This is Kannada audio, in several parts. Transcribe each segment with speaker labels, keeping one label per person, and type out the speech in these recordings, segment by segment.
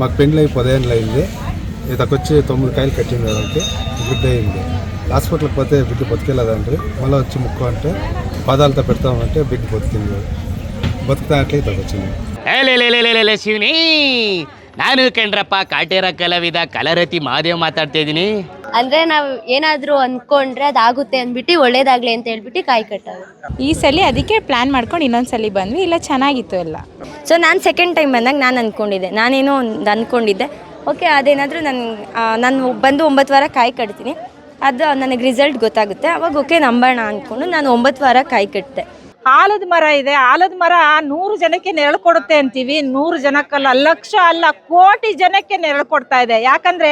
Speaker 1: మాకు పెండ్లి అయి పదేళ్ళు అయింది ఇతకొచ్చి తొమ్మిది కాయలు కట్టింది వాళ్ళకి బిడ్డ అయింది హాస్పిటల్కి పోతే బిడ్డ బతికేలేదండ్రి మళ్ళీ వచ్చి ముక్కు అంటే పాదాలతో పెడతామంటే బిడ్డ బతికింది బతుకుతా అట్లే ఇతకు వచ్చింది
Speaker 2: ಏ ಶಿವನಿ ನಾನು ಕಣ್ರಪ್ಪ ಕಾಟೇರ ಕಲಾವಿದ ಕಲರತಿ ಮಹಾದೇವ್ ಮಾತಾಡ್ತಾ ಇದ್ದೀನಿ
Speaker 3: ಅಂದ್ರೆ ನಾವು ಏನಾದ್ರೂ ಅನ್ಕೊಂಡ್ರೆ ಅದಾಗುತ್ತೆ ಅಂದ್ಬಿಟ್ಟು ಒಳ್ಳೇದಾಗ್ಲಿ ಅಂತ ಹೇಳ್ಬಿಟ್ಟು ಕಾಯಿ ಕಟ್ಟೋದು.
Speaker 4: ಈ ಸಲ ಅದಕ್ಕೆ ಪ್ಲ್ಯಾನ್ ಮಾಡ್ಕೊಂಡು ಇನ್ನೊಂದು ಸಲ ಬಂದ್ವಿ. ಇಲ್ಲ ಚೆನ್ನಾಗಿತ್ತು ಎಲ್ಲ.
Speaker 5: ಸೊ ನಾನು ಸೆಕೆಂಡ್ ಟೈಮ್ ಬಂದಾಗ ನಾನು ಅಂದ್ಕೊಂಡಿದ್ದೆ ನಾನೇನೋ ಒಂದು ಅಂದ್ಕೊಂಡಿದ್ದೆ ಓಕೆ ಅದೇನಾದರೂ ನನ್ನ ನಾನು ಬಂದು ಒಂಬತ್ತು ವಾರ ಕಾಯಿ ಕಟ್ತೀನಿ. ಅದು ನನಗೆ ರಿಸಲ್ಟ್ ಗೊತ್ತಾಗುತ್ತೆ. ಅವಾಗ ಓಕೆ ನಂಬೋಣ ಅಂದ್ಕೊಂಡು ನಾನು ಒಂಬತ್ತು ವಾರ ಕಾಯಿ ಕಟ್ಟಿದೆ
Speaker 6: ಆಲದ ಮರ ಇದೆ. ಆಲದ ಮರ ನೂರು ಜನಕ್ಕೆ ನೆರಳು ಕೊಡುತ್ತೆ ಅಂತೀವಿ. ನೂರು ಜನಕ್ಕಲ್ಲ, ಲಕ್ಷ ಅಲ್ಲ, ಕೋಟಿ ಜನಕ್ಕೆ ನೆರಳು ಕೊಡ್ತಾ ಇದೆ. ಯಾಕಂದ್ರೆ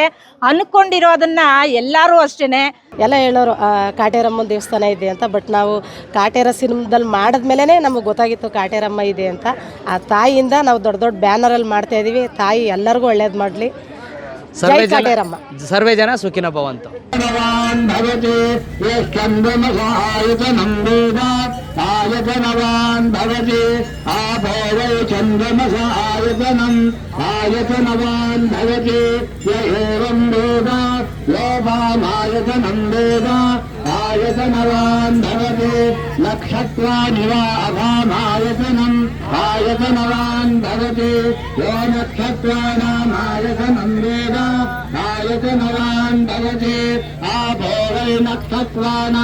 Speaker 6: ಅನ್ಕೊಂಡಿರೋದನ್ನ ಎಲ್ಲರೂ ಅಷ್ಟೇನೆ.
Speaker 7: ಎಲ್ಲ ಹೇಳೋರು ಕಾಟೇರಮ್ಮ ದೇವಸ್ಥಾನ ಇದೆ ಅಂತ, ಬಟ್ ನಾವು ಕಾಟೇರ ಸಿನಿಮಾದಲ್ಲಿ ಮಾಡಿದ್ಮೇಲೆ ನಮಗೆ ಗೊತ್ತಾಗಿತ್ತು ಕಾಟೇರಮ್ಮ ಇದೆ ಅಂತ. ಆ ತಾಯಿಯಿಂದ ನಾವು ದೊಡ್ಡ ದೊಡ್ಡ ಬ್ಯಾನರಲ್ಲಿ ಮಾಡ್ತಾ ಇದೀವಿ. ತಾಯಿ ಎಲ್ಲರಿಗೂ ಒಳ್ಳೇದು ಮಾಡಲಿ. సర్వే
Speaker 2: జన సర్వే
Speaker 7: జన
Speaker 2: సుఖిన భవంతు. ఆయతనవాన్ భవతి
Speaker 8: ఆభోవై చంద్రమస ఆయతనం ఆయతనవాన్ భవతి ఏం వేద లోపామాయతనం వేద ఆయతనవాన్ భవతి నక్షత్రానివాభామాయతనం आयतनवान् भवति नक्षत्राणि वा अभामायतनम् आयतनवान् भवति यो नक्षत्राणामायतनं वेद आयतनवान् भवति आपो वै नक्षत्राणामायतनम्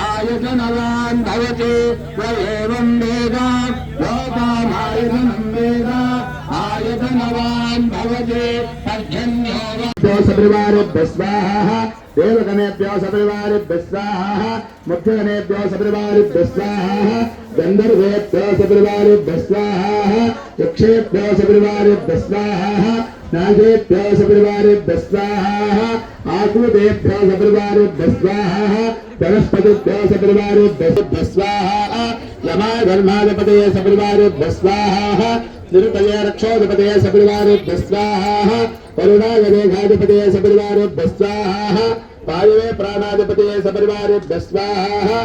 Speaker 8: आयतनवान् भवति य एवं वेद लोकामायतनं वेद आयतनवान् भवति पर्जन्यो सपरिवारेभ्यः स्वाहा देवगणेभ्यो सपरिवारिभ्यस्वाहाः मुख्यगणेभ्यो सपरिवारिभ्यस्वाहाः गन्धर्वेभ्यो सपरिवारिभ्यस्वाहाः यक्षेभ्यो सपरिवारिभ्यस्वाहाः नागेभ्यो सपरिवारिभ्यस्वाहाः आकूतेभ्यो सपरिवारिभ्यस्वाहाः वनस्पतिभ्यो सपरिवारिभ्यस्वाहाः यमाधर्माधिपतये सपरिवारिभ्यस्वाहाः निरुपये रक्षोधिपतये सपरिवारिभ्यस्वाहाः वरुणायदेघाधिपतये सपरिवारिभ्यस्वाहाः वायुवे प्राणाधिपतये सपरिवारेभ्यः स्वाहा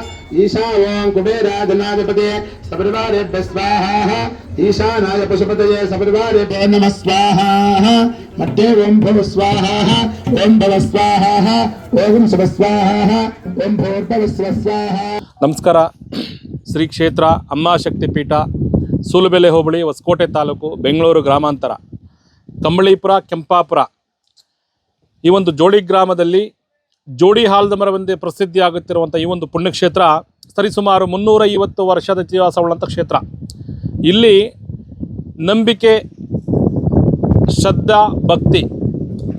Speaker 8: ईशा ओं कुबेराधनाधिपतये सपरिवारेभ्यः स्वाहा ईशानाय पशुपतये सपरिवारेभ्यो नमः स्वाहा मध्ये ओं भव स्वाहा ओं भव स्वाहा ओं शुभ स्वाहा ओं भूर्भव स्व स्वाहा
Speaker 9: ನಮಸ್ಕಾರ ಶ್ರೀ ಕ್ಷೇತ್ರ ಅಮ್ಮ ಶಕ್ತಿಪೀಠ ಸೂಲುಬೆಲೆ ಹೋಬಳಿ ಹೊಸಕೋಟೆ ತಾಲೂಕು ಬೆಂಗಳೂರು ಗ್ರಾಮಾಂತರ ಕಂಬಳೀಪುರ ಕೆಂಪಾಪುರ ಈ ಒಂದು ಜೋಡಿ ಗ್ರಾಮದಲ್ಲಿ ಜೋಡಿ ಹಾಲ್ದಮರವೆಂದೇ ಪ್ರಸಿದ್ಧಿಯಾಗುತ್ತಿರುವಂಥ ಈ ಒಂದು ಪುಣ್ಯಕ್ಷೇತ್ರ ಸರಿಸುಮಾರು ಮುನ್ನೂರ ಐವತ್ತು ವರ್ಷದ ಇತಿಹಾಸವುಳ್ಳಂಥ ಕ್ಷೇತ್ರ. ಇಲ್ಲಿ ನಂಬಿಕೆ, ಶ್ರದ್ಧಾ, ಭಕ್ತಿ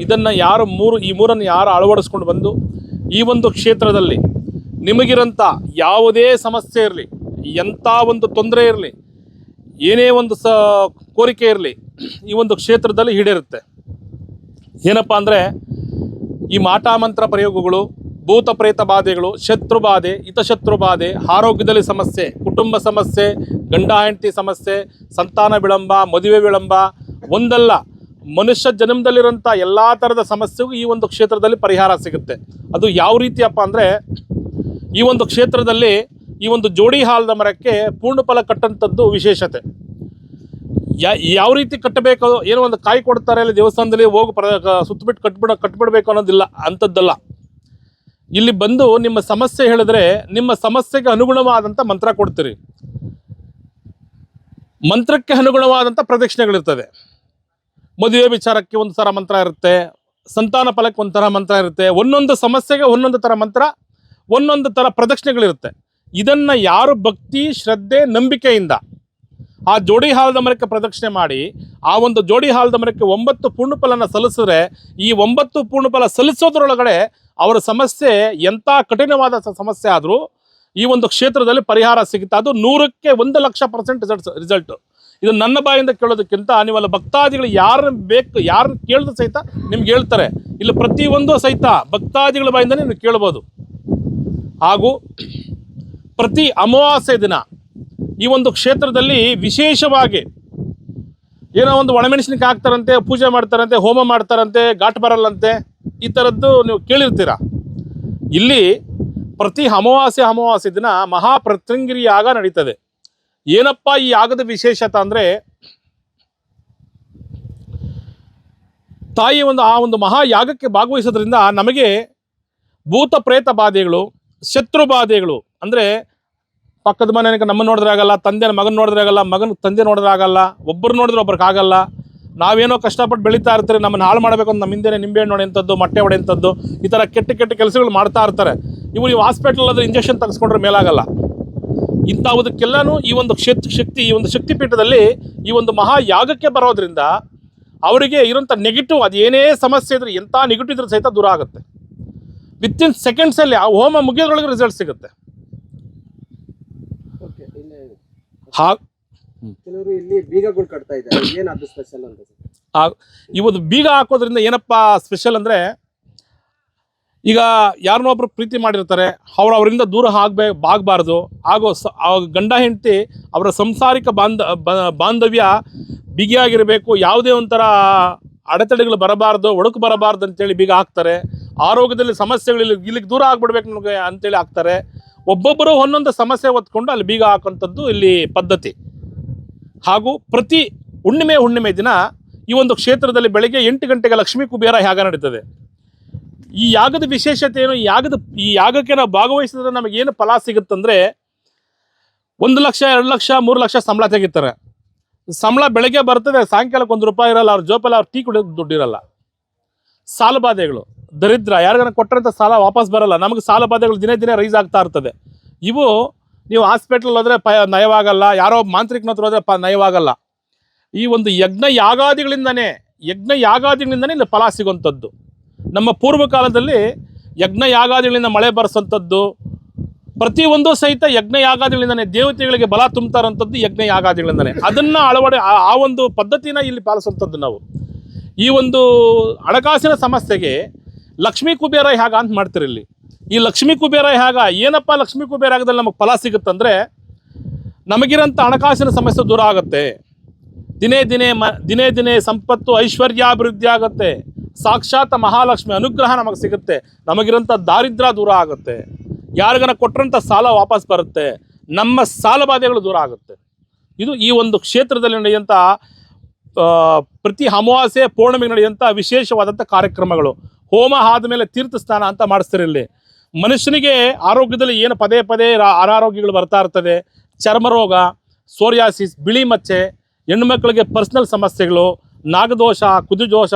Speaker 9: ಇದನ್ನು ಯಾರು ಮೂರು ಈ ಮೂರನ್ನು ಯಾರು ಅಳವಡಿಸ್ಕೊಂಡು ಬಂದು ಈ ಒಂದು ಕ್ಷೇತ್ರದಲ್ಲಿ ನಿಮಗಿರೋಂಥ ಯಾವುದೇ ಸಮಸ್ಯೆ ಇರಲಿ ಎಂಥ ಒಂದು ತೊಂದರೆ ಇರಲಿ, ಏನೇ ಒಂದು ಸ ಕೋರಿಕೆ ಇರಲಿ ಈ ಒಂದು ಕ್ಷೇತ್ರದಲ್ಲಿ ಈಡೇರುತ್ತೆ. ಏನಪ್ಪ ಅಂದರೆ ಈ ಮಾಟಾ ಮಂತ್ರ ಪ್ರಯೋಗಗಳು, ಭೂತ ಪ್ರೇತ ಬಾಧೆಗಳು, ಶತ್ರು ಬಾಧೆ ಹಿತಶತ್ರು ಬಾಧೆ, ಆರೋಗ್ಯದಲ್ಲಿ ಸಮಸ್ಯೆ, ಕುಟುಂಬ ಸಮಸ್ಯೆ, ಗಂಡ ಹೆಂಡತಿ ಸಮಸ್ಯೆ, ಸಂತಾನ ವಿಳಂಬ, ಮದುವೆ ವಿಳಂಬ, ಒಂದಲ್ಲ, ಮನುಷ್ಯ ಜನ್ಮದಲ್ಲಿರುವಂಥ ಎಲ್ಲ ಥರದ ಸಮಸ್ಯೆಗೂ ಈ ಒಂದು ಕ್ಷೇತ್ರದಲ್ಲಿ ಪರಿಹಾರ ಸಿಗುತ್ತೆ. ಅದು ಯಾವ ರೀತಿಯಪ್ಪ ಅಂದರೆ, ಈ ಒಂದು ಕ್ಷೇತ್ರದಲ್ಲಿ ಈ ಒಂದು ಜೋಡಿ ಹಾಲದ ಮರಕ್ಕೆ ಪೂರ್ಣ ಫಲ ಕಟ್ಟಂಥದ್ದು ವಿಶೇಷತೆ. ಯಾವ ರೀತಿ ಕಟ್ಟಬೇಕು, ಏನೋ ಒಂದು ಕಾಯಿ ಕೊಡ್ತಾರೆ ಅಲ್ಲಿ ದೇವಸ್ಥಾನದಲ್ಲಿ ಹೋಗಿ ಪ್ರ ಸುತ್ತಬಿಟ್ಟು ಕಟ್ಬಿಡ, ಕಟ್ಬಿಡ್ಬೇಕು ಅನ್ನೋದಿಲ್ಲ, ಅಂಥದ್ದಲ್ಲ. ಇಲ್ಲಿ ಬಂದು ನಿಮ್ಮ ಸಮಸ್ಯೆ ಹೇಳಿದ್ರೆ, ನಿಮ್ಮ ಸಮಸ್ಯೆಗೆ ಅನುಗುಣವಾದಂಥ ಮಂತ್ರ ಕೊಡ್ತೀರಿ. ಮಂತ್ರಕ್ಕೆ ಅನುಗುಣವಾದಂಥ ಪ್ರದಕ್ಷಿಣೆಗಳಿರ್ತದೆ ಮದುವೆ ವಿಚಾರಕ್ಕೆ ಒಂದು ಥರ ಮಂತ್ರ ಇರುತ್ತೆ, ಸಂತಾನ ಫಲಕ್ಕೆ ಒಂಥರ ಥರ ಮಂತ್ರ ಇರುತ್ತೆ, ಒಂದೊಂದು ಸಮಸ್ಯೆಗೆ ಒಂದೊಂದು ಥರ ಮಂತ್ರ, ಒಂದೊಂದು ಥರ ಪ್ರದಕ್ಷಿಣೆಗಳಿರುತ್ತೆ. ಇದನ್ನು ಯಾರು ಭಕ್ತಿ, ಶ್ರದ್ಧೆ, ನಂಬಿಕೆಯಿಂದ ಆ ಜೋಡಿ ಹಾಲದ ಮರಕ್ಕೆ ಪ್ರದಕ್ಷಿಣೆ ಮಾಡಿ, ಆ ಒಂದು ಜೋಡಿ ಹಾಲದ ಮರಕ್ಕೆ ಒಂಬತ್ತು ಪೂರ್ಣಫಲನ ಸಲ್ಲಿಸಿದ್ರೆ, ಈ ಒಂಬತ್ತು ಪೂರ್ಣಫಲ ಸಲ್ಲಿಸೋದ್ರೊಳಗಡೆ ಅವರ ಸಮಸ್ಯೆ ಎಂಥ ಕಠಿಣವಾದ ಸಮಸ್ಯೆ ಆದರೂ ಈ ಒಂದು ಕ್ಷೇತ್ರದಲ್ಲಿ ಪರಿಹಾರ ಸಿಗುತ್ತೆ. ಅದು ನೂರಕ್ಕೆ ಒಂದು ಲಕ್ಷ ಪರ್ಸೆಂಟ್ ರಿಸಲ್ಟ್ ರಿಸಲ್ಟ್ ಇದು ನನ್ನ ಬಾಯಿಂದ ಕೇಳೋದಕ್ಕಿಂತ ನೀವೆಲ್ಲ ಭಕ್ತಾದಿಗಳು ಯಾರನ್ನ ಬೇಕು, ಯಾರನ್ನ ಕೇಳಿದ್ರು ಸಹಿತ ನಿಮ್ಗೆ ಹೇಳ್ತಾರೆ. ಇಲ್ಲಿ ಪ್ರತಿಯೊಂದು ಸಹಿತ ಭಕ್ತಾದಿಗಳ ಬಾಯಿಂದ ನೀವು ಕೇಳ್ಬೋದು. ಹಾಗೂ ಪ್ರತಿ ಅಮಾವಾಸ್ಯೆ ದಿನ ಈ ಒಂದು ಕ್ಷೇತ್ರದಲ್ಲಿ ವಿಶೇಷವಾಗಿ ಏನೋ ಒಂದು ಒಣಮೆಣಸಿನಕಾಯಿ ಹಾಕ್ತಾರಂತೆ, ಪೂಜೆ ಮಾಡ್ತಾರಂತೆ, ಹೋಮ ಮಾಡ್ತಾರಂತೆ, ಘಾಟ್ ಬರಲ್ಲಂತೆ, ಈ ಥರದ್ದು ನೀವು ಕೇಳಿರ್ತೀರ? ಇಲ್ಲಿ ಪ್ರತಿ ಅಮಾವಾಸ್ಯೆ ಅಮಾವಾಸ್ಯೆ ದಿನ ಮಹಾಪ್ರತ್ಯಂಗಿರಿ ಯಾಗ ನಡೀತದೆ. ಏನಪ್ಪ ಈ ಯಾಗದ ವಿಶೇಷತೆ ಅಂದರೆ, ತಾಯಿ ಒಂದು ಆ ಒಂದು ಮಹಾಯಾಗಕ್ಕೆ ಭಾಗವಹಿಸೋದ್ರಿಂದ ನಮಗೆ ಭೂತ ಪ್ರೇತ ಬಾಧೆಗಳು, ಶತ್ರು ಬಾಧೆಗಳು, ಅಂದರೆ ಪಕ್ಕದ ಮನೆಗೆ ನಮ್ಮ ನೋಡಿದ್ರೆ ಆಗಲ್ಲ ತಂದೆನ ಮಗನ ನೋಡಿದ್ರೆ ಆಗಲ್ಲ, ಮಗನ ತಂದೆ ನೋಡಿದ್ರೆ ಆಗಲ್ಲ ಒಬ್ಬರು ನೋಡಿದ್ರೆ ಆಗಲ್ಲ. ನಾವೇನೋ ಕಷ್ಟಪಟ್ಟು ಬೆಳೀತಾ ಇರ್ತಾರೆ, ನಮ್ಮನ್ನು ಹಾಳು ಮಾಡಬೇಕು ಅಂತ ನಮ್ಮ ಹಿಂದೆ ನಿಂಬೆಹಣ್ಣು ಹೊಡೆಯಂಥದ್ದು ಮೊಟ್ಟೆ ಹೊಡೆಯಂಥದ್ದು ಈ ಥರ ಕೆಟ್ಟ ಕೆಟ್ಟ ಕೆಲಸಗಳು ಮಾಡ್ತಾ ಇರ್ತಾರೆ. ಇವು ನೀವು ಹಾಸ್ಪಿಟಲ್ ಆದರೆ ಇಂಜೆಕ್ಷನ್ ತೆಗೆಸ್ಕೊಂಡ್ರೆ ಮೇಲಾಗಲ್ಲ. ಇಂಥವುದಕ್ಕೆಲ್ಲನೂ ಈ ಒಂದು ಕ್ಷೇತ್ರ ಶಕ್ತಿ, ಈ ಒಂದು ಶಕ್ತಿಪೀಠದಲ್ಲಿ ಈ ಒಂದು ಮಹಾಯಾಗಕ್ಕೆ ಬರೋದ್ರಿಂದ ಅವರಿಗೆ ಇರೋಂಥ ನೆಗೆಟಿವ್ ಅದು ಏನೇ ಸಮಸ್ಯೆ ಇದ್ರೆ ಎಂಥ ನೆಗೆಟಿವ್ ಇದ್ರೆ ಸಹಿತ ದೂರ ಆಗುತ್ತೆ. ವಿತಿನ್ ಸೆಕೆಂಡ್ಸಲ್ಲಿ ಆ ಹೋಮ ಮುಗಿಯೋದ್ರೊಳಗೆ ರಿಸಲ್ಟ್ ಸಿಗುತ್ತೆ. ಹಾ
Speaker 10: ಕೆಲವರು ಇಲ್ಲಿ ಬೀಗಗಳು ಕಟ್ತಾ ಇದ್ದಾರೆ. ಏನದು ಅದು ಸ್ಪೆಷಲ್ ಅಂತ
Speaker 9: ಆ ಇವತ್ತು ಬೀಗ ಹಾಕೋದ್ರಿಂದ ಏನಪ್ಪ ಸ್ಪೆಷಲ್ ಅಂದರೆ ಈಗ ಯಾರನ್ನೋ ಒಬ್ರು ಪ್ರೀತಿ ಮಾಡಿರ್ತಾರೆ ಅವ್ರು ಅವರಿಂದ ದೂರ ಆಗ್ಬೇ ಆಗಬಾರ್ದು. ಆಗೋ ಸ ಆ ಗಂಡ ಹೆಂಡತಿ ಅವರ ಸಂಸಾರಿಕ ಬಾಂಧ ಬ- ಬಾಂಧವ್ಯ ಬಿಗಿಯಾಗಿರಬೇಕು. ಯಾವುದೇ ಒಂಥರ ಅಡೆತಡೆಗಳು ಬರಬಾರ್ದು ಒಡಕು ಬರಬಾರ್ದು ಅಂತೇಳಿ ಬೀಗ ಹಾಕ್ತಾರೆ. ಆರೋಗ್ಯದಲ್ಲಿ ಸಮಸ್ಯೆಗಳು ಇಲ್ಲಿ ಇಲ್ಲಿಗೆ ದೂರ ಆಗ್ಬಿಡ್ಬೇಕು ನಮಗೆ ಅಂತೇಳಿ ಹಾಕ್ತಾರೆ. ಒಬ್ಬೊಬ್ಬರು ಒಂದೊಂದು ಸಮಸ್ಯೆ ಹೊತ್ಕೊಂಡು ಅಲ್ಲಿ ಬೀಗ ಹಾಕೋಂಥದ್ದು ಇಲ್ಲಿ ಪದ್ಧತಿ. ಹಾಗೂ ಪ್ರತಿ ಹುಣ್ಣಿಮೆ ಹುಣ್ಣಿಮೆ ದಿನ ಈ ಒಂದು ಕ್ಷೇತ್ರದಲ್ಲಿ ಬೆಳಗ್ಗೆ ಎಂಟು ಗಂಟೆಗೆ ಲಕ್ಷ್ಮೀ ಕುಬೇರ ಯಾಗ ನಡೀತದೆ. ಈ ಯಾಗದ ವಿಶೇಷತೆ ಏನು? ಯಾಗದ, ಈ ಯಾಗಕ್ಕೆ ನಾವು ಭಾಗವಹಿಸಿದ್ರೆ ನಮಗೆ ಏನು ಫಲ ಸಿಗುತ್ತಂದ್ರೆ ಒಂದು ಲಕ್ಷ, ಎರಡು ಲಕ್ಷ, ಮೂರು ಲಕ್ಷ ಸಂಬಳ ತೆಗಿತಾರೆ. ಸಂಬಳ ಬೆಳಗ್ಗೆ ಬರ್ತದೆ, ಸಾಯಂಕಾಲಕ್ಕೆ ಒಂದು ರೂಪಾಯಿ ಇರಲ್ಲ, ಅವ್ರ ಜೋಪಲ್ಲಿ ಅವ್ರು ಟೀ ಕುಡಿಯೋದು ದುಡ್ಡಿರಲ್ಲ ಸಾಲು ಬಾಧೆಗಳು ದರಿದ್ರ ಯಾರಿಗಾನ ಕೊಟ್ಟರಂಥ ಸಾಲ ವಾಪಸ್ ಬರಲ್ಲ. ನಮಗೆ ಸಾಲ ಬಾಧೆಗಳು ದಿನೇ ದಿನೇ ರೈಸ್ ಆಗ್ತಾ ಇರ್ತದೆ. ಇವು ನೀವು ಹಾಸ್ಪಿಟ್ಲ್ ಹೋದರೆ ಪ ನಯವಾಗಲ್ಲ, ಯಾರೋ ಮಾಂತ್ರಿಕನ ಹತ್ರ ಹೋದ್ರೆ ನಯವಾಗಲ್ಲ. ಈ ಒಂದು ಯಜ್ಞ ಯಾಗಾದಿಗಳಿಂದನೇ ಯಜ್ಞ ಯಾಗಾದಿಗಳಿಂದನೇ ಇಲ್ಲಿ ಫಲ ಸಿಗುವಂಥದ್ದು. ನಮ್ಮ ಪೂರ್ವ ಕಾಲದಲ್ಲಿ ಯಜ್ಞ ಯಾಗಾದಿಗಳಿಂದ ಮಳೆ ಬರೆಸೋಂಥದ್ದು ಪ್ರತಿಯೊಂದು ಸಹಿತ ಯಜ್ಞ ಯಾಗಾದಿಗಳಿಂದನೇ ದೇವತೆಗಳಿಗೆ ಬಲ ತುಂಬುತ್ತಾರಂಥದ್ದು ಯಜ್ಞ ಯಾಗಾದಿಗಳಿಂದನೇ. ಅದನ್ನ ಅಳವಡೆ ಆ ಒಂದು ಪದ್ಧತಿನ ಇಲ್ಲಿ ಪಾಲಿಸುವಂಥದ್ದು ನಾವು. ಈ ಒಂದು ಹಣಕಾಸಿನ ಸಮಸ್ಯೆಗೆ ಲಕ್ಷ್ಮೀ ಕುಬೇರ ಹೇಗ ಅಂತ ಮಾಡ್ತೀರಿ ಇಲ್ಲಿ. ಈ ಲಕ್ಷ್ಮೀ ಕುಬೇರ ಹೇಗ ಏನಪ್ಪ ಲಕ್ಷ್ಮೀ ಕುಬೇರ ಆಗದಲ್ಲಿ ನಮಗೆ ಫಲ ಸಿಗುತ್ತಂದ್ರೆ ನಮಗಿರೋಂಥ ಹಣಕಾಸಿನ ಸಮಸ್ಯೆ ದೂರ ಆಗುತ್ತೆ. ದಿನೇ ದಿನೇ ಮ, ದಿನೇ ದಿನೇ ಸಂಪತ್ತು ಐಶ್ವರ್ಯಾಭಿವೃದ್ಧಿ ಆಗುತ್ತೆ. ಸಾಕ್ಷಾತ್ ಮಹಾಲಕ್ಷ್ಮಿ ಅನುಗ್ರಹ ನಮಗೆ ಸಿಗುತ್ತೆ. ನಮಗಿರೋಂಥ ದಾರಿದ್ರ್ಯ ದೂರ ಆಗುತ್ತೆ. ಯಾರಿಗನ ಕೊಟ್ಟರಂಥ ಸಾಲ ವಾಪಸ್ ಬರುತ್ತೆ. ನಮ್ಮ ಸಾಲ ಬಾಧೆಗಳು ದೂರ ಆಗುತ್ತೆ. ಇದು ಈ ಒಂದು ಕ್ಷೇತ್ರದಲ್ಲಿ ನಡೆಯುವಂಥ ಪ್ರತಿ ಅಮಾವಾಸ್ಯೆ ಪೌರ್ಣಮಿಗೆ ನಡೆಯುವಂಥ ವಿಶೇಷವಾದಂಥ ಕಾರ್ಯಕ್ರಮಗಳು. ಹೋಮ ಆದಮೇಲೆ ತೀರ್ಥ ಸ್ನಾನ ಅಂತ ಮಾಡಿಸ್ತಾರೆ ಇಲ್ಲಿ. ಮನುಷ್ಯನಿಗೆ ಆರೋಗ್ಯದಲ್ಲಿ ಏನು ಪದೇ ಪದೇ ಅನಾರೋಗ್ಯಗಳು ಬರ್ತಾ ಇರ್ತದೆ. ಚರ್ಮ ರೋಗ ಸೋರಿಯಾಸಿಸ್, ಬಿಳಿ ಮಚ್ಚೆ ಹೆಣ್ಮಕ್ಳಿಗೆ ಪರ್ಸನಲ್ ಸಮಸ್ಯೆಗಳು, ನಾಗದೋಷ ಕುದುದೋಷ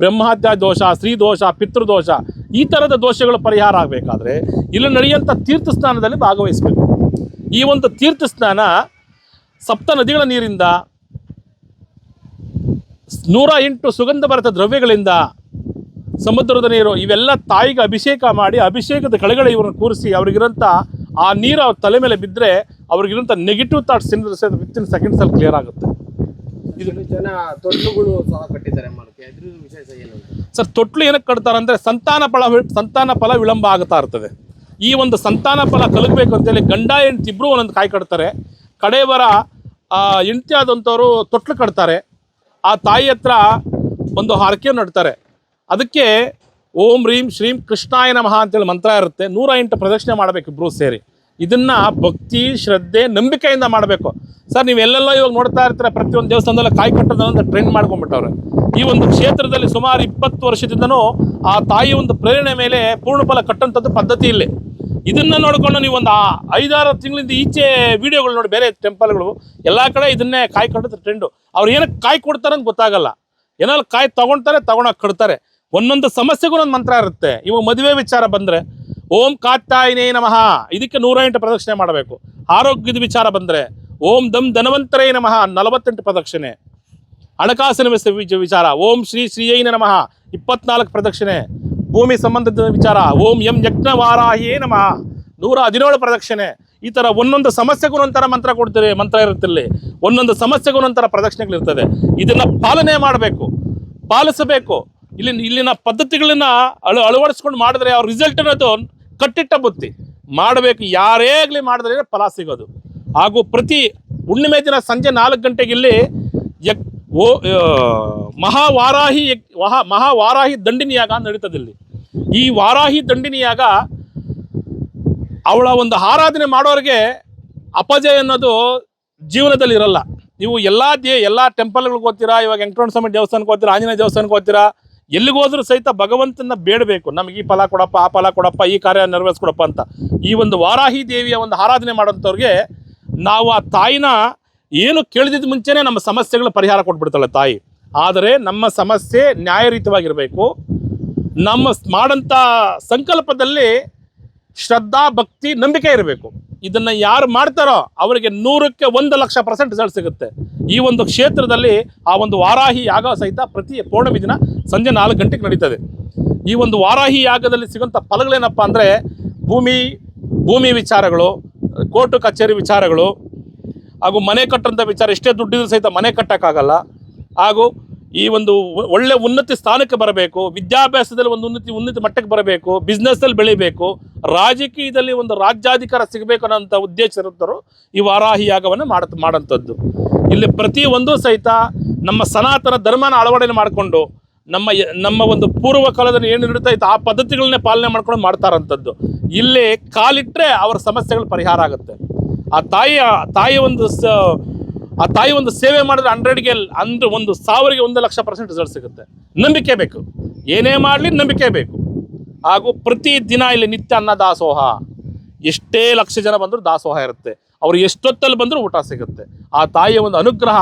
Speaker 9: ಬ್ರಹ್ಮಹತ್ಯಾ ದೋಷ ಸ್ತ್ರೀ ದೋಷ ಪಿತೃದೋಷ, ಈ ಥರದ ದೋಷಗಳು ಪರಿಹಾರ ಆಗಬೇಕಾದ್ರೆ ಇಲ್ಲಿ ನಡೆಯುವಂಥ ತೀರ್ಥ ಸ್ನಾನದಲ್ಲಿ ಭಾಗವಹಿಸಬೇಕು. ಈ ಒಂದು ತೀರ್ಥ ಸ್ನಾನ ಸಪ್ತ ನದಿಗಳ ನೀರಿಂದ ನೂರ ಎಂಟು ಸುಗಂಧ ಭರತ ದ್ರವ್ಯಗಳಿಂದ ಸಮುದ್ರದ ನೀರು ಇವೆಲ್ಲ ತಾಯಿಗೆ ಅಭಿಷೇಕ ಮಾಡಿ ಅಭಿಷೇಕದ ಕೆಳಗಡೆ ಇವ್ರನ್ನ ಕೂರಿಸಿ ಅವ್ರಿಗಿರೋಂಥ ಆ ನೀರು ಅವ್ರ ತಲೆ ಮೇಲೆ ಬಿದ್ದರೆ ಅವ್ರಿಗಿರೋಂಥ ನೆಗೆಟಿವ್ ಥಾಟ್ಸ್ ವಿತಿನ್ ಸೆಕೆಂಡ್ಸಲ್ಲಿ ಕ್ಲಿಯರ್ ಆಗುತ್ತೆ.
Speaker 10: ಜನ ತೊಟ್ಲುಗಳು ಸಹ ಕಟ್ಟಿದ್ದಾರೆ ವಿಶೇಷ ಏನು?
Speaker 9: ಸರ್ ತೊಟ್ಲು ಏನಕ್ಕೆ ಕಟ್ತಾರೆ ಅಂದರೆ ಸಂತಾನ ಫಲ ಸಂತಾನ ಫಲ ವಿಳಂಬ ಆಗ್ತಾ ಇರ್ತದೆ. ಈ ಒಂದು ಸಂತಾನ ಫಲ ಕಲಗಬೇಕು ಅಂತೇಳಿ ಗಂಡ ಹೆಂಡ್ತಿ ಇಬ್ಬರು ಒಂದೊಂದು ಕಾಯಿ ಕಟ್ತಾರೆ. ಕಡೆಯವರ ಹೆಂಡತಿ ಆದಂಥವ್ರು ತೊಟ್ಲು ಕಟ್ತಾರೆ. ಆ ತಾಯಿ ಹತ್ರ ಒಂದು ಹರಕೆಯನ್ನು ನಡ್ತಾರೆ ಅದಕ್ಕೆ ಓಂ ರೀಂ ಶ್ರೀಂ ಕೃಷ್ಣಾಯ ನಮಃ ಅಂತೇಳಿ ಮಂತ್ರ ಇರುತ್ತೆ. ನೂರ ಎಂಟು ಪ್ರದಕ್ಷಿಣೆ ಮಾಡಬೇಕು ಇಬ್ಬರು ಸೇರಿ. ಇದನ್ನ ಭಕ್ತಿ, ಶ್ರದ್ಧೆ, ನಂಬಿಕೆಯಿಂದ ಮಾಡಬೇಕು. ಸರ್, ನೀವು ಎಲ್ಲೆಲ್ಲೋ ಇವಾಗ ನೋಡ್ತಾ ಇರ್ತೀರ, ಪ್ರತಿಯೊಂದು ದೇವಸ್ಥಾನದಲ್ಲಿ ಕಾಯಿ ಕಟ್ಟೋದು ಅಂತ ಟ್ರೆಂಡ್ ಮಾಡ್ಕೊಂಡ್ಬಿಟ್ಟವ್ರೆ. ಈ ಒಂದು ಕ್ಷೇತ್ರದಲ್ಲಿ ಸುಮಾರು ಇಪ್ಪತ್ತು ವರ್ಷದಿಂದನೂ ಆ ತಾಯಿ ಒಂದು ಪ್ರೇರಣೆ ಮೇಲೆ ಪೂರ್ಣಫಲ ಕಟ್ಟಂಥದ್ದು ಪದ್ಧತಿ ಇಲ್ಲಿ. ಇದನ್ನ ನೋಡ್ಕೊಂಡು ನೀವು ಒಂದು ಆ ಐದಾರು ತಿಂಗಳಿಂದ ಈಚೆ ವಿಡಿಯೋಗಳು ನೋಡಿ, ಬೇರೆ ಟೆಂಪಲ್ಗಳು ಎಲ್ಲ ಕಡೆ ಇದನ್ನೇ ಕಾಯಿ ಕಟ್ಟೋದು ಟ್ರೆಂಡು ಅವ್ರು ಏನಕ್ಕೆ ಕಾಯಿ ಕೊಡ್ತಾರೆ ಅಂತ ಗೊತ್ತಾಗಲ್ಲ. ಏನಾದ್ರು ಕಾಯಿ ತಗೊಳ್ತಾರೆ ತಗೊಂಡೋಗಿ ಕಟ್ತಾರೆ. ಒಂದೊಂದು ಸಮಸ್ಯೆಗೂ ಒಂದು ಮಂತ್ರ ಇರುತ್ತೆ. ಇವಾಗ ಮದುವೆ ವಿಚಾರ ಬಂದರೆ, ಓಂ ಕಾತ್ತಾಯಿನೇ ನಮಃ. ಇದಕ್ಕೆ ನೂರ ಎಂಟು ಪ್ರದಕ್ಷಿಣೆ ಮಾಡಬೇಕು. ಆರೋಗ್ಯದ ವಿಚಾರ ಬಂದರೆ, ಓಂ ದಮ್ ಧನವಂತರೇ ನಮಃ. ನಲವತ್ತೆಂಟು ಪ್ರದಕ್ಷಿಣೆ. ಹಣಕಾಸಿನ ವಿಚಾರ. ಓಂ ಶ್ರೀ ಶ್ರೀಯೈನ ನಮಃ. ಇಪ್ಪತ್ನಾಲ್ಕು ಪ್ರದಕ್ಷಿಣೆ. ಭೂಮಿ ಸಂಬಂಧದ ವಿಚಾರ. ಓಂ ಎಂ ಯಜ್ಞವಾರಾಹಿಯೇ ನಮಃ. ನೂರ ಹದಿನೇಳು ಪ್ರದಕ್ಷಿಣೆ. ಈ ಥರ ಒಂದೊಂದು ಸಮಸ್ಯೆಗೂ ಒಂಥರ ಮಂತ್ರ ಕೊಡ್ತೀರಿ, ಮಂತ್ರ ಇರುತ್ತೆ ಇಲ್ಲಿ. ಒಂದೊಂದು ಸಮಸ್ಯೆಗೂ ಒಂಥರ ಪ್ರದಕ್ಷಿಣೆಗಳಿರ್ತದೆ. ಇದನ್ನ ಪಾಲನೆ ಮಾಡಬೇಕು. ಪಾಲಿಸಬೇಕು. ಇಲ್ಲಿ ಇಲ್ಲಿನ ಪದ್ಧತಿಗಳನ್ನ ಅಳ ಅಳವಡಿಸ್ಕೊಂಡು ಮಾಡಿದ್ರೆ ಅವ್ರ ರಿಸಲ್ಟ್ ಅನ್ನೋದು ಕಟ್ಟಿಟ್ಟ ಬುತ್ತಿ ಮಾಡಬೇಕು, ಯಾರೇ ಆಗಲಿ ಮಾಡಿದ್ರೆ ಫಲ ಸಿಗೋದು. ಹಾಗೂ ಪ್ರತಿ ಹುಣ್ಣಿಮೆ ದಿನ ಸಂಜೆ ನಾಲ್ಕು ಗಂಟೆಗೆ ಇಲ್ಲಿ ಯಕ್ ಓ ಮಹಾವಾರಾಹಿ ಯಕ್ ವಹಾ, ಮಹಾವಾರಾಹಿ ದಂಡಿನಿಯಾಗ ಅಂತ ನಡೀತದೆ ಇಲ್ಲಿ. ಈ ವಾರಾಹಿ ದಂಡಿನಿಯಾಗ ಅವಳ ಒಂದು ಆರಾಧನೆ ಮಾಡೋರಿಗೆ ಅಪಜಯ ಅನ್ನೋದು ಜೀವನದಲ್ಲಿ ಇರಲ್ಲ. ನೀವು ಎಲ್ಲ ದೇ ಎಲ್ಲ ಟೆಂಪಲ್ಗಳಿಗೆ ಹೋಗ್ತೀರಾ, ಇವಾಗ ವೆಂಕಟರಮಣ ಸ್ವಾಮಿ ದೇವಸ್ಥಾನಕ್ಕೆ ಹೋಗ್ತೀರಾ, ಆಂಜನೇಯ ದೇವಸ್ಥಾನಕ್ಕೆ ಹೋಗ್ತೀರಾ ಎಲ್ಲಿಗೋದ್ರೂ ಸಹಿತ ಭಗವಂತನ ಬೇಡಬೇಕು. ನಮಗೆ ಈ ಫಲ ಕೊಡಪ್ಪ, ಆ ಫಲ ಕೊಡಪ್ಪ, ಈ ಕಾರ್ಯ ನೆರವೇರಿಸ್ಕೊಡಪ್ಪ ಅಂತ. ಈ ಒಂದು ವಾರಾಹಿ ದೇವಿಯ ಒಂದು ಆರಾಧನೆ ಮಾಡೋಂಥವ್ರಿಗೆ ನಾವು ಆ ತಾಯಿನ ಏನು ಕೇಳಿದ ಮುಂಚೆನೇ ನಮ್ಮ ಸಮಸ್ಯೆಗಳು ಪರಿಹಾರ ಕೊಟ್ಬಿಡ್ತಾಳೆ ತಾಯಿ. ಆದರೆ ನಮ್ಮ ಸಮಸ್ಯೆ ನ್ಯಾಯರೀತವಾಗಿರಬೇಕು ನಮ್ಮ ಮಾಡಂಥ ಸಂಕಲ್ಪದಲ್ಲಿ ಶ್ರದ್ಧಾ, ಭಕ್ತಿ, ನಂಬಿಕೆ ಇರಬೇಕು. ಇದನ್ನ ಯಾರು ಮಾಡ್ತಾರೋ ಅವರಿಗೆ ನೂರಕ್ಕೆ ಒಂದು ಲಕ್ಷ ಪರ್ಸೆಂಟ್ ರಿಸಲ್ಟ್ ಸಿಗುತ್ತೆ. ಈ ಒಂದು ಕ್ಷೇತ್ರದಲ್ಲಿ ಆ ಒಂದು ವಾರಾಹಿ ಯಾಗ ಸಹಿತ ಪ್ರತಿ ಪೌರ್ಣಮಿ ದಿನ ಸಂಜೆ ನಾಲ್ಕು ಗಂಟೆಗೆ ನಡೀತದೆ. ಈ ಒಂದು ವಾರಾಹಿ ಯಾಗದಲ್ಲಿ ಸಿಗುವಂಥ ಫಲಗಳೇನಪ್ಪ ಅಂದರೆ ಭೂಮಿ ಭೂಮಿ ವಿಚಾರಗಳು, ಕೋರ್ಟು, ಕಚೇರಿ ವಿಚಾರಗಳು ಹಾಗೂ ಮನೆ ಕಟ್ಟಂಥ ವಿಚಾರ, ಎಷ್ಟೇ ದುಡ್ಡಿದ್ರು ಸಹಿತ ಮನೆ ಕಟ್ಟೋಕ್ಕಾಗಲ್ಲ. ಹಾಗೂ ಈ ಒಂದು ಒಳ್ಳೆ ಉನ್ನತಿ ಸ್ಥಾನಕ್ಕೆ ಬರಬೇಕು, ವಿದ್ಯಾಭ್ಯಾಸದಲ್ಲಿ ಒಂದು ಉನ್ನತಿ ಉನ್ನತಿ ಮಟ್ಟಕ್ಕೆ ಬರಬೇಕು ಬಿಸ್ನೆಸ್ಸಲ್ಲಿ ಬೆಳಿಬೇಕು, ರಾಜಕೀಯದಲ್ಲಿ ಒಂದು ರಾಜ್ಯಾಧಿಕಾರ ಸಿಗಬೇಕು ಅನ್ನೋಂಥ ಉದ್ದೇಶ ಇರುತ್ತರೋ ಈ ವಾರಾಹಿ ಯಾಗವನ್ನು ಮಾಡ ಮಾಡೋಂಥದ್ದು ಇಲ್ಲಿ ಪ್ರತಿಯೊಂದು ಸಹಿತ ನಮ್ಮ ಸನಾತನ ಧರ್ಮನ ಅಳವಡನೆ ಮಾಡಿಕೊಂಡು ನಮ್ಮ ನಮ್ಮ ಒಂದು ಪೂರ್ವ ಕಾಲದಲ್ಲಿ ಏನು ಇತ್ತು ಆ ಪದ್ಧತಿಗಳನ್ನೇ ಪಾಲನೆ ಮಾಡ್ಕೊಂಡು ಮಾಡ್ತಾರಂಥದ್ದು. ಇಲ್ಲಿ ಕಾಲಿಟ್ಟರೆ ಅವರ ಸಮಸ್ಯೆಗಳು ಪರಿಹಾರ ಆಗುತ್ತೆ. ಆ ತಾಯಿಯ ತಾಯಿ ಒಂದು ಸ ಆ ತಾಯಿ ಒಂದು ಸೇವೆ ಮಾಡಿದ್ರೆ ಹಂಡ್ರೆಡ್ಗೆ ಅಂದ್ರೆ ಒಂದು ಸಾವಿರಿಗೆ ಒಂದು ಲಕ್ಷ ಪರ್ಸೆಂಟ್ ರಿಸಲ್ಟ್ ಸಿಗುತ್ತೆ. ನಂಬಿಕೆ ಬೇಕು. ಏನೇ ಮಾಡಲಿ ನಂಬಿಕೆ ಬೇಕು. ಹಾಗೂ ಪ್ರತಿ ದಿನ ಇಲ್ಲಿ ನಿತ್ಯ ಅನ್ನ ದಾಸೋಹ. ಎಷ್ಟೇ ಲಕ್ಷ ಜನ ಬಂದರೂ ದಾಸೋಹ ಇರುತ್ತೆ. ಅವ್ರು ಎಷ್ಟೊತ್ತಲ್ಲಿ ಬಂದರೂ ಊಟ ಸಿಗುತ್ತೆ. ಆ ತಾಯಿಯ ಒಂದು ಅನುಗ್ರಹ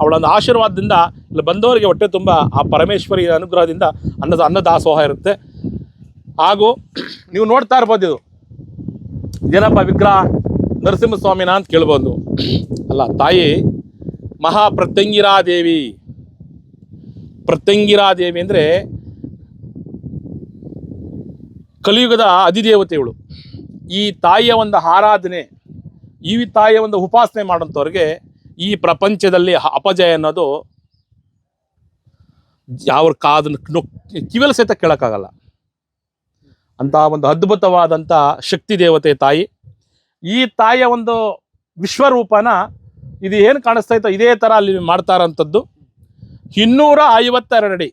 Speaker 9: ಅವಳ ಆಶೀರ್ವಾದದಿಂದ ಇಲ್ಲಿ ಬಂದವರಿಗೆ ಹೊಟ್ಟೆ ತುಂಬ ಆ ಪರಮೇಶ್ವರಿಯ ಅನುಗ್ರಹದಿಂದ ಅನ್ನದ ಅನ್ನ ದಾಸೋಹ ಇರುತ್ತೆ. ಹಾಗೂ ನೀವು ನೋಡ್ತಾ ಇರ್ಬೋದು ಇದು. ಏನಪ್ಪ ವಿಗ್ರಹ ನರಸಿಂಹಸ್ವಾಮಿನ ಅಂತ ಕೇಳ್ಬೋದು. ಅಲ್ಲ, ತಾಯಿ ಮಹಾ ಪ್ರತ್ಯಂಗಿರಾದೇವಿ ಅಂದರೆ ಕಲಿಯುಗದ ಅಧಿದೇವತೆಗಳು. ಈ ತಾಯಿಯ ಒಂದು ಆರಾಧನೆ, ಈ ತಾಯಿಯ ಒಂದು ಉಪಾಸನೆ ಮಾಡೋಂಥವ್ರಿಗೆ ಈ ಪ್ರಪಂಚದಲ್ಲಿ ಅಪಜಯ ಅನ್ನೋದು ಯಾವ ಕಾದನ್ನು ಕಿವಿಲ ಸಹಿತ ಕೇಳೋಕ್ಕಾಗಲ್ಲ. ಅಂತ ಒಂದು ಅದ್ಭುತವಾದಂಥ ಶಕ್ತಿ ದೇವತೆ ತಾಯಿ. ಈ ತಾಯಿಯ ಒಂದು ವಿಶ್ವರೂಪನ ಇದು ಏನು ಕಾಣಿಸ್ತಾ ಇತ್ತು? ಇದೇ ಥರ ಅಲ್ಲಿ ಮಾಡ್ತಾರಂಥದ್ದು. ಇನ್ನೂರ ಐವತ್ತೆರಡಡಿ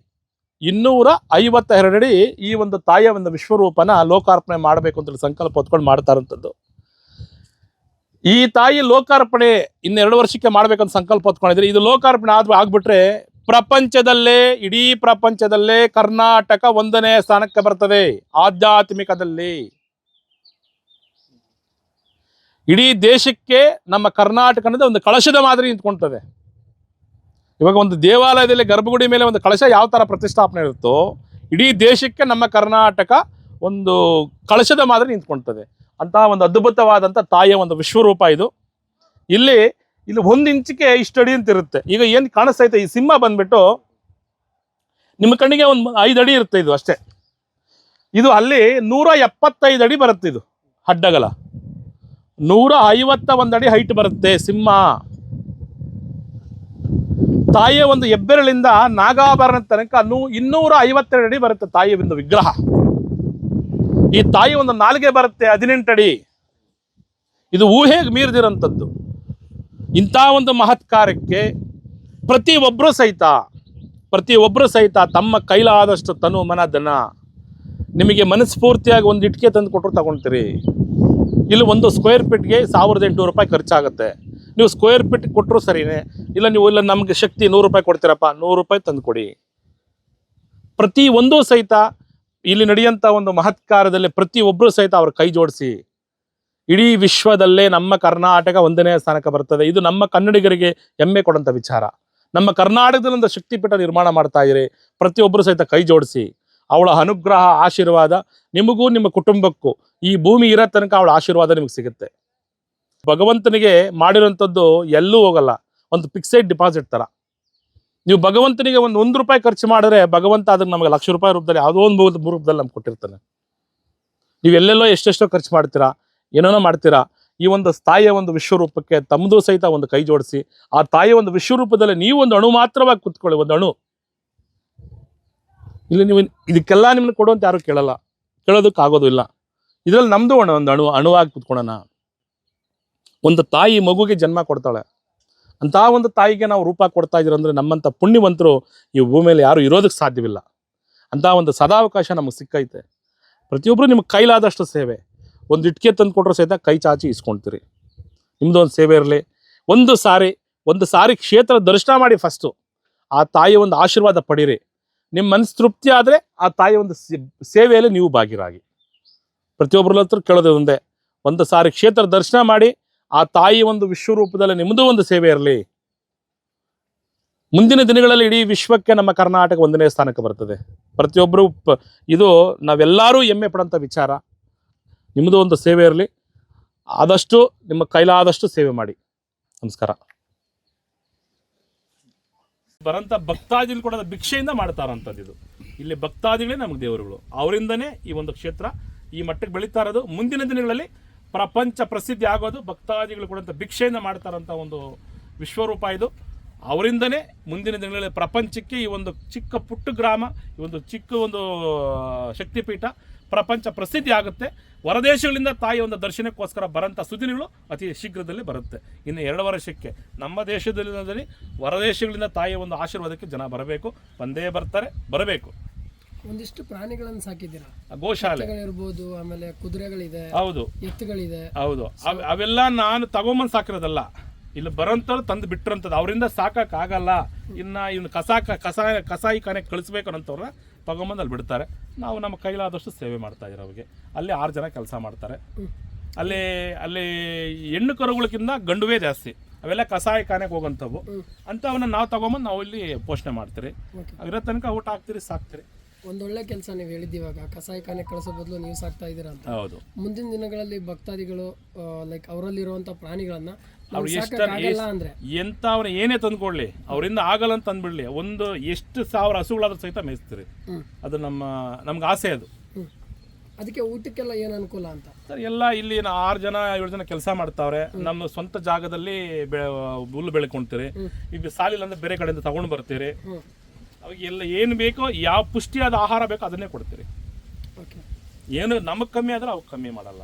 Speaker 9: ಇನ್ನೂರ ಐವತ್ತೆರಡಡಿ ಈ ಒಂದು ತಾಯಿಯ ಒಂದು ವಿಶ್ವರೂಪನ ಲೋಕಾರ್ಪಣೆ ಮಾಡಬೇಕು ಅಂತ ಸಂಕಲ್ಪ ಹೊತ್ಕೊಂಡು ಮಾಡ್ತಾರಂಥದ್ದು. ಈ ತಾಯಿ ಲೋಕಾರ್ಪಣೆ ಇನ್ನೆರಡು ವರ್ಷಕ್ಕೆ ಮಾಡ್ಬೇಕಂತ ಸಂಕಲ್ಪ ಹೊತ್ಕೊಂಡಿದ್ರೆ, ಇದು ಲೋಕಾರ್ಪಣೆ ಆದ್ರೂ ಆಗ್ಬಿಟ್ರೆ ಪ್ರಪಂಚದಲ್ಲೇ, ಇಡೀ ಪ್ರಪಂಚದಲ್ಲೇ ಕರ್ನಾಟಕ ಒಂದನೇ ಸ್ಥಾನಕ್ಕೆ ಬರ್ತದೆ ಆಧ್ಯಾತ್ಮಿಕದಲ್ಲಿ. ಇಡೀ ದೇಶಕ್ಕೆ ನಮ್ಮ ಕರ್ನಾಟಕ ಅನ್ನೋದು ಒಂದು ಕಳಶದ ಮಾದರಿ ನಿಂತ್ಕೊಳ್ತದೆ. ಇವಾಗ ಒಂದು ದೇವಾಲಯದಲ್ಲಿ ಗರ್ಭಗುಡಿ ಮೇಲೆ ಒಂದು ಕಳಶ ಯಾವ ಥರ ಪ್ರತಿಷ್ಠಾಪನೆ ಇರುತ್ತೋ, ಇಡೀ ದೇಶಕ್ಕೆ ನಮ್ಮ ಕರ್ನಾಟಕ ಒಂದು ಕಳಶದ ಮಾದರಿ ನಿಂತ್ಕೊಳ್ತದೆ. ಅಂತಹ ಒಂದು ಅದ್ಭುತವಾದಂಥ ತಾಯಿಯ ಒಂದು ವಿಶ್ವರೂಪ ಇದು. ಇಲ್ಲಿ ಇಲ್ಲಿ ಒಂದು ಇಂಚಿಗೆ ಇಷ್ಟು ಅಂತ ಇರುತ್ತೆ. ಈಗ ಏನು ಕಾಣಿಸ್ತೈತೆ ಈ ಸಿಂಹ ಬಂದ್ಬಿಟ್ಟು ನಿಮ್ಮ ಕಣ್ಣಿಗೆ ಒಂದು ಐದು ಅಡಿ ಇರುತ್ತೆ ಇದು ಅಷ್ಟೇ. ಇದು ಅಲ್ಲಿ ನೂರ ಎಪ್ಪತ್ತೈದು ಅಡಿ ಬರುತ್ತೆ ಇದು, ಅಡ್ಡಗಲ. ನೂರ ಐವತ್ತ ಒಂದು ಅಡಿ ಹೈಟ್ ಬರುತ್ತೆ ಸಿಂಹ. ತಾಯಿಯ ಒಂದು ಹೆಬ್ಬೆರಳಿಂದ ನಾಗಾಭರಣ ತನಕ ನೂ ಇನ್ನೂರ ಐವತ್ತೆರಡು ಅಡಿ ಬರುತ್ತೆ ತಾಯಿಯ ಒಂದು ವಿಗ್ರಹ. ಈ ತಾಯಿ ಒಂದು ನಾಲ್ಗೆ ಬರುತ್ತೆ ಹದಿನೆಂಟು ಅಡಿ ಇದು ಊಹೆಗೆ ಮೀರಿದಿರೋಂಥದ್ದು. ಇಂಥ ಒಂದು ಮಹತ್ ಕಾರ್ಯಕ್ಕೆ ಪ್ರತಿ ಒಬ್ಬರು ಸಹಿತ ಪ್ರತಿ ಒಬ್ಬರು ಸಹಿತ ತಮ್ಮ ಕೈಲಾದಷ್ಟು ತನು ಮನ ದನ ನಿಮಗೆ ಮನಸ್ಫೂರ್ತಿಯಾಗಿ ಒಂದು ಇಟ್ಕೆ ತಂದು ಕೊಟ್ಟರು ತಗೊಳ್ತೀರಿ. ಇಲ್ಲಿ ಒಂದು ಸ್ಕ್ವೇರ್ ಫೀಟ್ಗೆ ಸಾವಿರದ ಎಂಟುನೂರು ರೂಪಾಯಿ ಖರ್ಚಾಗುತ್ತೆ. ನೀವು ಸ್ಕ್ವೇರ್ ಫೀಟ್ ಕೊಟ್ಟರು ಸರಿನೇ, ಇಲ್ಲ ನೀವು ಇಲ್ಲ ನಮಗೆ ಶಕ್ತಿ ನೂರು ರೂಪಾಯಿ ಕೊಡ್ತೀರಪ್ಪ, ನೂರು ರೂಪಾಯಿ ತಂದು ಕೊಡಿ ಪ್ರತಿ ಒಂದು ಸಹಿತ ಇಲ್ಲಿ ನಡೆಯುವಂಥ ಒಂದು ಮಹತ್ಕಾರದಲ್ಲಿ ಪ್ರತಿ ಒಬ್ಬರು ಸಹಿತ ಅವ್ರ ಕೈ ಜೋಡಿಸಿ. ಇಡೀ ವಿಶ್ವದಲ್ಲೇ ನಮ್ಮ ಕರ್ನಾಟಕ ಒಂದನೇ ಸ್ಥಾನಕ್ಕೆ ಬರ್ತದೆ. ಇದು ನಮ್ಮ ಕನ್ನಡಿಗರಿಗೆ ಹೆಮ್ಮೆ ಕೊಡೋಂಥ ವಿಚಾರ. ನಮ್ಮ ಕರ್ನಾಟಕದಲ್ಲಿ ಒಂದು ಶಕ್ತಿಪೀಠ ನಿರ್ಮಾಣ ಮಾಡ್ತಾ ಇರಿ. ಪ್ರತಿಯೊಬ್ಬರು ಸಹಿತ ಕೈ ಜೋಡಿಸಿ. ಅವಳ ಅನುಗ್ರಹ, ಆಶೀರ್ವಾದ ನಿಮಗೂ ನಿಮ್ಮ ಕುಟುಂಬಕ್ಕೂ ಈ ಭೂಮಿ ಇರೋ ತನಕ ಅವಳ ಆಶೀರ್ವಾದ ನಿಮಗೆ ಸಿಗುತ್ತೆ. ಭಗವಂತನಿಗೆ ಮಾಡಿರೋಂಥದ್ದು ಎಲ್ಲೂ ಹೋಗಲ್ಲ. ಒಂದು ಫಿಕ್ಸೆಡ್ ಡಿಪಾಸಿಟ್ ಥರ ನೀವು ಭಗವಂತನಿಗೆ ಒಂದು ಒಂದು ರೂಪಾಯಿ ಖರ್ಚು ಮಾಡಿದ್ರೆ ಭಗವಂತ ಅದಕ್ಕೆ ನಮಗೆ ಲಕ್ಷ ರೂಪಾಯಿ ರೂಪದಲ್ಲಿ ಯಾವುದೋ ಒಂದು ರೂಪದಲ್ಲಿ ನಮ್ಗೆ ಕೊಟ್ಟಿರ್ತಾನೆ. ನೀವು ಎಲ್ಲೆಲ್ಲೋ ಎಷ್ಟೆಷ್ಟೋ ಖರ್ಚು ಮಾಡ್ತೀರಾ, ಏನೇನೋ ಮಾಡ್ತೀರಾ, ಈ ಒಂದು ತಾಯಿಯ ಒಂದು ವಿಶ್ವರೂಪಕ್ಕೆ ತಮ್ಮದು ಸಹಿತ ಒಂದು ಕೈ ಜೋಡಿಸಿ, ಆ ತಾಯಿಯ ಒಂದು ವಿಶ್ವರೂಪದಲ್ಲಿ ನೀವು ಒಂದು ಅಣು ಮಾತ್ರವಾಗಿ ಕುತ್ಕೊಳ್ಳಿ, ಒಂದು ಅಣು. ಇಲ್ಲಿ ನೀವು ಇದಕ್ಕೆಲ್ಲ ನಿಮ್ಮನ್ನ ಕೊಡುವಂತ ಯಾರು ಕೇಳಲ್ಲ. ಕೇಳೋದಕ್ಕೆ ಆಗೋದು ಇಲ್ಲ. ಇದರಲ್ಲಿ ನಮ್ಮದು ಒಣ ಒಂದು ಅಣು, ಅಣುವಾಗಿ ಕುತ್ಕೊಳ್ಳೋಣ ಒಂದು ತಾಯಿ ಮಗುಗೆ ಜನ್ಮ ಕೊಡ್ತಾಳೆ. ಅಂತ ಒಂದು ತಾಯಿಗೆ ನಾವು ರೂಪ ಕೊಡ್ತಾ ಇದ್ದೀರಂದ್ರೆ ನಮ್ಮಂಥ ಪುಣ್ಯವಂತರು ಈ ಭೂಮಿಯಲ್ಲಿ ಯಾರು ಇರೋದಕ್ಕೆ ಸಾಧ್ಯವಿಲ್ಲ. ಅಂತ ಒಂದು ಸದಾವಕಾಶ ನಮಗೆ ಸಿಕ್ಕೈತೆ. ಪ್ರತಿಯೊಬ್ಬರು ನಿಮ್ಗೆ ಕೈಲಾದಷ್ಟು ಸೇವೆ. ಒಂದು ಇಟ್ಕೆ ತಂದು ಕೊಟ್ಟರು ಸಹಿತ ಕೈ ಚಾಚಿ ಇಸ್ಕೊಳ್ತೀರಿ ನಿಮ್ಮದು ಒಂದು ಸೇವೆ ಇರಲಿ. ಒಂದು ಸಾರಿ ಒಂದು ಸಾರಿ ಕ್ಷೇತ್ರ ದರ್ಶನ ಮಾಡಿ ಫಸ್ಟು ಆ ತಾಯಿ ಒಂದು ಆಶೀರ್ವಾದ ಪಡೀರಿ. ನಿಮ್ಮ ಮನಸ್ಸು ತೃಪ್ತಿ ಆದರೆ ಆ ತಾಯಿ ಒಂದು ಸೇವೆಯಲ್ಲಿ ನೀವು ಭಾಗಿರಾಗಿ. ಪ್ರತಿಯೊಬ್ಬರ ಹತ್ರ ಕೇಳೋದು ಒಂದೇ. ಒಂದು ಸಾರಿ ಕ್ಷೇತ್ರ ದರ್ಶನ ಮಾಡಿ, ಆ ತಾಯಿ ಒಂದು ವಿಶ್ವರೂಪದಲ್ಲಿ ನಿಮ್ಮದು ಒಂದು ಸೇವೆ ಇರಲಿ. ಮುಂದಿನ ದಿನಗಳಲ್ಲಿ ಇಡೀ ವಿಶ್ವಕ್ಕೆ ನಮ್ಮ ಕರ್ನಾಟಕ ಒಂದನೇ ಸ್ಥಾನಕ್ಕೆ ಬರ್ತದೆ. ಪ್ರತಿಯೊಬ್ಬರು ಇದು ನಾವೆಲ್ಲರೂ ಹೆಮ್ಮೆ ಪಡೋಂಥ ವಿಚಾರ. ನಿಮ್ಮದು ಒಂದು ಸೇವೆ ಇರಲಿ. ಆದಷ್ಟು, ನಿಮ್ಮ ಕೈಲಾದಷ್ಟು ಸೇವೆ ಮಾಡಿ. ನಮಸ್ಕಾರ. ಬರಂತ ಭಕ್ತಾದಿಗಳು ಕೂಡ ಭಿಕ್ಷೆಯಿಂದ ಮಾಡ್ತಾರಂಥದ್ದು ಇದು. ಇಲ್ಲಿ ಭಕ್ತಾದಿಗಳೇ ನಮಗೆ ದೇವರುಗಳು. ಅವರಿಂದನೇ ಈ ಒಂದು ಕ್ಷೇತ್ರ ಈ ಮಟ್ಟಕ್ಕೆ ಬೆಳೀತಾ ಇರೋದು. ಮುಂದಿನ ದಿನಗಳಲ್ಲಿ ಪ್ರಪಂಚ ಪ್ರಸಿದ್ಧಿ ಆಗೋದು ಭಕ್ತಾದಿಗಳು ಕೂಡ ಭಿಕ್ಷೆಯಿಂದ ಮಾಡ್ತಾರಂಥ ಒಂದು ವಿಶ್ವರೂಪ ಇದು. ಅವರಿಂದನೇ ಮುಂದಿನ ದಿನಗಳಲ್ಲಿ ಪ್ರಪಂಚಕ್ಕೆ ಈ ಒಂದು ಚಿಕ್ಕ ಪುಟ್ಟ ಗ್ರಾಮ, ಈ ಒಂದು ಚಿಕ್ಕ ಒಂದು ಶಕ್ತಿಪೀಠ ಪ್ರಪಂಚ ಪ್ರಸಿದ್ಧಿ ಆಗುತ್ತೆ. ಹೊರದೇಶಗಳಿಂದ ತಾಯಿ ಒಂದು ದರ್ಶನಕ್ಕೋಸ್ಕರ ಬರೋಂಥ ಸುದ್ದಿಗಳು ಅತಿ ಶೀಘ್ರದಲ್ಲಿ ಬರುತ್ತೆ. ಇನ್ನು ಎರಡು ವರ್ಷಕ್ಕೆ ನಮ್ಮ ದೇಶದಲ್ಲಿ ಹೊರದೇಶಗಳಿಂದ ತಾಯಿಯ ಒಂದು ಆಶೀರ್ವಾದಕ್ಕೆ ಜನ ಬರಬೇಕು. ಬಂದೇ ಬರ್ತಾರೆ ಬರಬೇಕು.
Speaker 11: ಒಂದಿಷ್ಟು ಪ್ರಾಣಿಗಳನ್ನು ಸಾಕಿದ್ದೀರಾ?
Speaker 9: ಗೋಶಾಲೆ.
Speaker 11: ಇರ್ಬೋದು ಆಮೇಲೆ ಕುದುರೆಗಳಿದೆ
Speaker 9: ಹೌದು.
Speaker 11: ಎತ್ತುಗಳಿದೆ.
Speaker 9: ಹೌದು. ಅವ್- ಅವೆಲ್ಲ ನಾನು ತಗೊಂಬಂದು ಸಾಕಿರೋದಲ್ಲ. ಇಲ್ಲಿ ಬರೋಂಥವ್ರು ತಂದು ಬಿಟ್ಟಿರೋಂಥದ್ದು ಅವರಿಂದ ಸಾಕಾಗಲ್ಲ ಇನ್ನು ಇನ್ನು ಕಸ ಕಸ ಕಸಾಯಿ ಖಾನೆ ಕಳಿಸ್ಬೇಕು ಅನ್ನೋಂಥವ್ರನ್ನ ತಗೊಂಬಂದು ಅಲ್ಲಿ ಬಿಡ್ತಾರೆ. ನಾವು ನಮ್ಮ ಕೈಲಾದಷ್ಟು ಸೇವೆ ಮಾಡ್ತಾ ಇದ್ದೀರ ಅವ್ರಿಗೆ. ಅಲ್ಲಿ ಆರು ಜನ ಕೆಲಸ ಮಾಡ್ತಾರೆ. ಅಲ್ಲಿ ಅಲ್ಲಿ ಹೆಣ್ಣು ಕರುಗಳಿಗಿಂತ ಗಂಡುವೇ ಜಾಸ್ತಿ. ಅವೆಲ್ಲ ಕಸಾಯ ಕಾನೆಗೆ ಹೋಗೋಂಥವು. ಅಂಥವನ್ನ ನಾವು ತಗೊಂಬಂದು ನಾವು ಇಲ್ಲಿ ಪೋಷಣೆ ಮಾಡ್ತೀರಿ. ಅದರ ತನಕ ಊಟ ಹಾಕ್ತೀರಿ ಸಾಕ್ತೀರಿ.
Speaker 11: ಒಂದೊಳ್ಳೆ ಕೆಲಸ ನೀವು ಹೇಳಿದ್ದೀವಾಗ ಕಸಾಯಿಖಾನೆ ಕಳಿಸೋ ಬದಲು ನೀವು ಸಾಕ್ತಾ ಇದ್ದೀರಾ ಅಂತ.
Speaker 9: ಹೌದು.
Speaker 11: ಮುಂದಿನ ದಿನಗಳಲ್ಲಿ ಭಕ್ತಾದಿಗಳು ಲೈಕ್ ಅವರಲ್ಲಿರುವಂತ ಪ್ರಾಣಿಗಳನ್ನ
Speaker 9: ಅವ್ರು ಎಷ್ಟು
Speaker 11: ಅಂದ್ರೆ.
Speaker 9: ಎಂತ ಅವ್ರು ಏನೇ ತಂದ್ಕೊಡ್ಲಿ ಅವರಿಂದ ಆಗಲ್ಲ ಅಂತ ಅಂದ್ಬಿಡ್ಲಿ ಒಂದು ಎಷ್ಟು ಸಾವಿರ ಹಸುಗಳಾದ್ರೂ ಸಹಿತ ಮೇಯಿಸ್ತೀರಿ. ಅದು ನಮ್ಮ ನಮ್ಗೆ ಆಸೆ ಅದು.
Speaker 11: ಅದಕ್ಕೆ ಊಟಕ್ಕೆಲ್ಲ ಏನು ಅನುಕೂಲ ಅಂತ?
Speaker 9: ಸರ್ ಎಲ್ಲ ಇಲ್ಲಿ ಆರು ಜನ ಏಳು ಜನ ಕೆಲಸ ಮಾಡ್ತಾವ್ರೆ. ನಮ್ಮ ಸ್ವಂತ ಜಾಗದಲ್ಲಿ ಹುಲ್ಲು ಬೆಳ್ಕೊಂತೀರಿ. ಈಗ ಸಾಲಿಲ್ಲ ಅಂದ್ರೆ ಬೇರೆ ಕಡೆಯಿಂದ ತಗೊಂಡು ಬರ್ತೀರಿ. ಎಲ್ಲ ಏನು ಬೇಕೋ ಯಾವ ಪುಷ್ಟಿಯಾದ ಆಹಾರ ಬೇಕೋ ಅದನ್ನೇ ಕೊಡ್ತೀರಿ.
Speaker 11: ಓಕೆ
Speaker 9: ಏನು ನಮಗೆ ಕಮ್ಮಿ ಆದ್ರೆ ಅವ್ರಿಗೆ ಕಮ್ಮಿ ಮಾಡಲ್ಲ.